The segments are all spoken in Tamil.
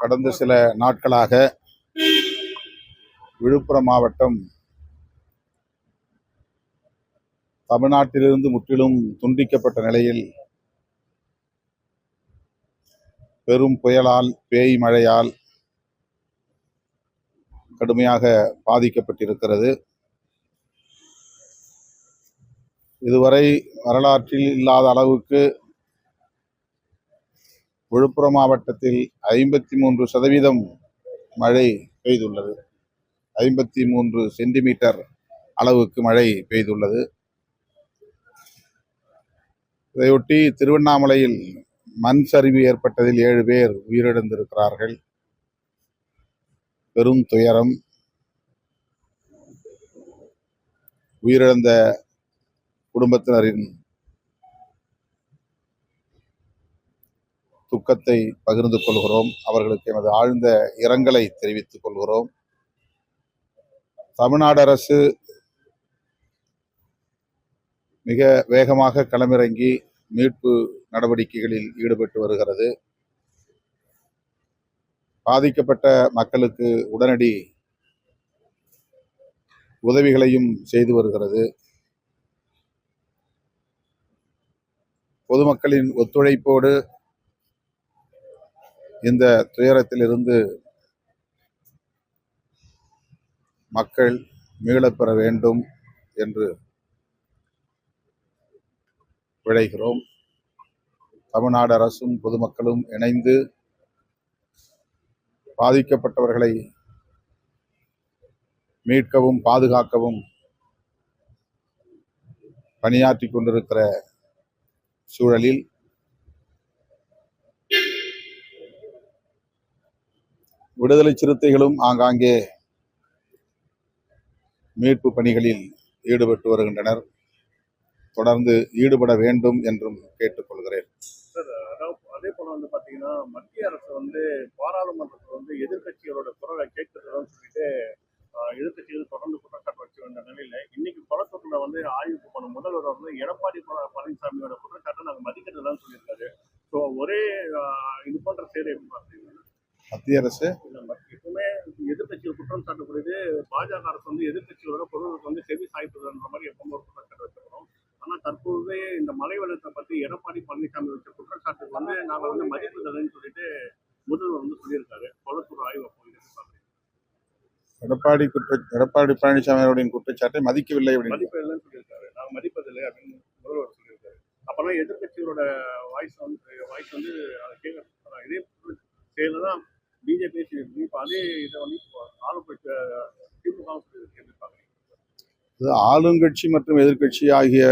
கடந்த சில நாட்களாக விழுப்புரம் மாவட்டம் தமிழ்நாட்டிலிருந்து முற்றிலும் துண்டிக்கப்பட்ட நிலையில் பெரும் புயலால் பேய் மழையால் கடுமையாக பாதிக்கப்பட்டிருக்கிறது. இதுவரை வரலாற்றில் இல்லாத அளவுக்கு விழுப்புரம் மாவட்டத்தில் ஐம்பத்தி மூன்று சதவீதம் மழை பெய்துள்ளது. ஐம்பத்தி மூன்று சென்டிமீட்டர் அளவுக்கு மழை பெய்துள்ளது. இதையொட்டி திருவண்ணாமலையில் மண் சரிவு ஏற்பட்டதில் ஏழு பேர் உயிரிழந்திருக்கிறார்கள். பெரும் துயரம். உயிரிழந்த குடும்பத்தினரின் துக்கத்தை பகிர்ந்து கொள்கிறோம். அவர்களுக்கு எனது ஆழ்ந்த இரங்கலை தெரிவித்துக் கொள்கிறோம். தமிழ்நாடு அரசு மிக வேகமாக களமிறங்கி மீட்பு நடவடிக்கைகளில் ஈடுபட்டு வருகிறது. பாதிக்கப்பட்ட மக்களுக்கு உடனடி உதவிகளையும் செய்து வருகிறது. பொதுமக்களின் ஒத்துழைப்போடு இந்த துயரத்திலிருந்து மக்கள் மீளப்பெற வேண்டும் என்று விளைகிறோம் தமிழ்நாடு அரசும் பொதுமக்களும் இணைந்து பாதிக்கப்பட்டவர்களை மீட்கவும் பாதுகாக்கவும் பணியாற்றி கொண்டிருக்கிற சூழலில் விடுதலை சிறுத்தைகளும் ஆங்காங்கே மீட்பு பணிகளில் ஈடுபட்டு வருகின்றனர். தொடர்ந்து ஈடுபட வேண்டும் என்றும் கேட்டுக்கொள்கிறேன் அதே போல வந்து பாத்தீங்கன்னா மத்திய அரசு வந்து பாராளுமன்றத்தில் வந்து எதிர்க்கட்சிகளோட குரலை கேட்கறதுன்னு சொல்லிட்டு ஆஹ், எதிர்க்கட்சிகள் தொடர்ந்து குற்றச்சாட்டு வச்சு வந்த நிலையில இன்னைக்கு குளத்தூர்ல வந்து ஆய்வுக்கு போன முதல்வர் வந்து எடப்பாடி பழ- பழனிசாமியோட குற்றச்சாட்டை நாங்க மதிக்கிறதுலாம் சொல்லியிருக்காரு. ஸோ ஒரே இது போன்ற செயல் எப்படி பார்த்தீங்கன்னா மத்திய அரசு குற்றம் சாட்டக்கூடியது பாஜக அரசு வந்து எதிர்க்கட்சிகளோட பொருளுக்கு வந்து செவி சாய்ப்பதுன்ற மாதிரி எப்பவும் ஒரு குற்றச்சாட்டு வச்சிருக்கோம் ஆனா தற்போது இந்த மழை வெள்ளத்தை பத்தி எடப்பாடி பழனிசாமி வச்ச குற்றச்சாட்டுக்கு வந்து நாங்க வந்து மதிப்பதில்லைன்னு சொல்லிட்டு முதல்வர் வந்து சொல்லியிருக்காரு. கொளத்தூர் ஆய்வு போய் எடப்பாடி குற்ற எடப்பாடி பழனிசாமி அவர்களின் குற்றச்சாட்டை மதிக்கவில்லை அப்படின்னு. மதிப்பதில்லைன்னு சொல்லியிருக்காரு. நாங்க மதிப்பதில்லை அப்படின்னு முதல்வர் சொல்லியிருக்காரு. அப்பெல்லாம் எதிர்க்கட்சிகளோட வாய்ஸ் வந்து வாய்ஸ் வந்து அதை கேட்க இதே செயல தான் பிஜேபி இப்போ அதே இதை வந்து இது ஆளுங்கட்சி மற்றும் எதிர்க்கட்சி ஆகிய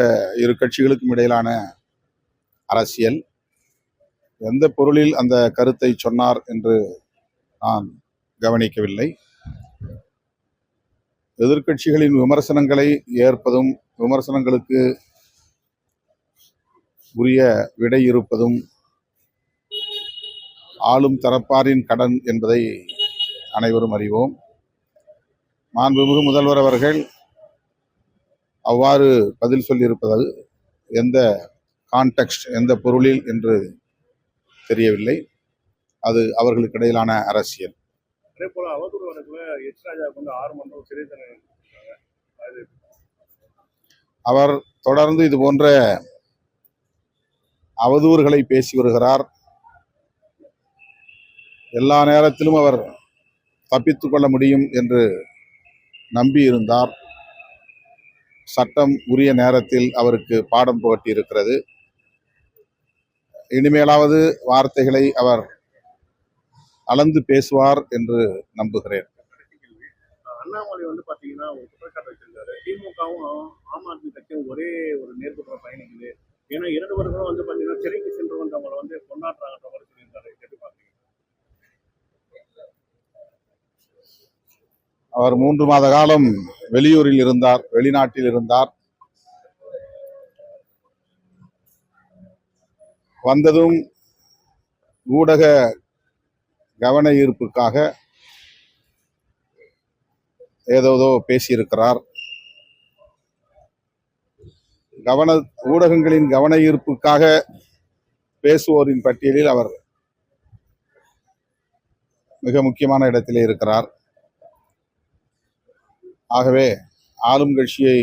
இரு கட்சிகளுக்கும் இடையிலான அரசியல். எந்த பொருளில் அந்த கருத்தை சொன்னார் என்று நான் கவனிக்கவில்லை. எதிர்க்கட்சிகளின் விமர்சனங்களை ஏற்பதும் விமர்சனங்களுக்கு உரிய விடை இருப்பதும் ஆளும் தரப்பாரின் கடன் என்பதை அனைவரும் அறிவோம். மாண்புமிகு முதல்வர் அவர்கள் அவ்வாறு பதில் சொல்லியிருப்பது எந்த கான்டெக்ஸ்ட் எந்த பொருளில் என்று தெரியவில்லை. அது அவர்களுக்கு இடையிலான அரசியல். அதே போல அவதூறு வழக்குல எச் ராஜாவுக்கு வந்து ஆறு நேரம் சிறை தண்டனை அவர் தொடர்ந்து இது போன்ற அவதூறுகளை பேசி வருகிறார். எல்லா நேரத்திலும் அவர் தப்பித்துக் கொள்ள முடியும் என்று நம்பி இருந்தார் சட்டம் உரிய நேரத்தில் அவருக்கு பாடம் புகட்டி இருக்கிறது இனிமேலாவது வார்த்தைகளை அவர் அளந்து பேசுவார் என்று நம்புகிறேன். அண்ணாமலை வந்து பாத்தீங்கன்னா ஒரு குற்றச்சாட்டு வச்சிருக்காரு திமுகவும் ஆம் ஆத்மி கட்சியும் ஒரே ஒரு நேர்கொண்ட பயணிக்குது. ஏன்னா இரண்டு பேர்களும் வந்து பாத்தீங்கன்னா சிறைக்கு சென்று வந்தவங்களை வந்து கொண்டாடுறாங்கன்ற மாதிரி சொல்லியிருக்காரு எப்படி பாத்தீங்க அவர் மூன்று மாத காலம் வெளியூரில் இருந்தார் வெளிநாட்டில் இருந்தார். வந்ததும் ஊடக கவன ஈர்ப்புக்காக ஏதோதோ பேசியிருக்கிறார். கவன ஊடகங்களின் கவன ஈர்ப்புக்காக பேசுவோரின் பட்டியலில் அவர் மிக முக்கியமான இடத்திலே இருக்கிறார். ஆகவே ஆளும் கட்சியை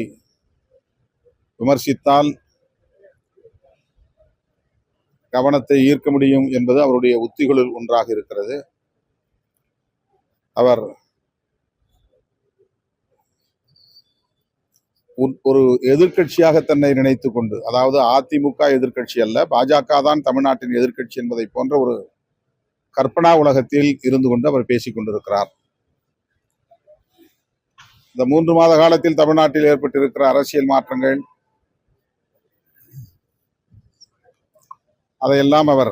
விமர்சித்தால் கவனத்தை ஈர்க்க முடியும் என்பது அவருடைய உத்திகளுள் ஒன்றாக இருக்கிறது. அவர் ஒரு எதிர்க்கட்சியாக தன்னை நினைத்து கொண்டு அதாவது அதிமுக எதிர்க்கட்சி அல்ல பாஜக தான் தமிழ்நாட்டின் எதிர்கட்சி என்பதை போன்ற ஒரு கற்பனா உலகத்தில் இருந்து கொண்டு அவர் பேசிக் கொண்டிருக்கிறார். இந்த மூன்று மாத காலத்தில் தமிழ்நாட்டில் ஏற்பட்டிருக்கிற அரசியல் மாற்றங்கள் அதையெல்லாம் அவர்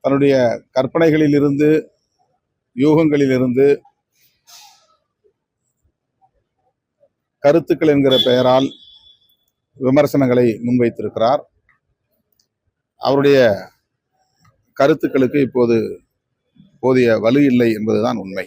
தன்னுடைய கற்பனைகளில் இருந்து இருந்து கருத்துக்கள் என்கிற பெயரால் விமர்சனங்களை முன்வைத்திருக்கிறார். அவருடைய கருத்துக்களுக்கு இப்போது போதிய வலு இல்லை என்பதுதான் உண்மை.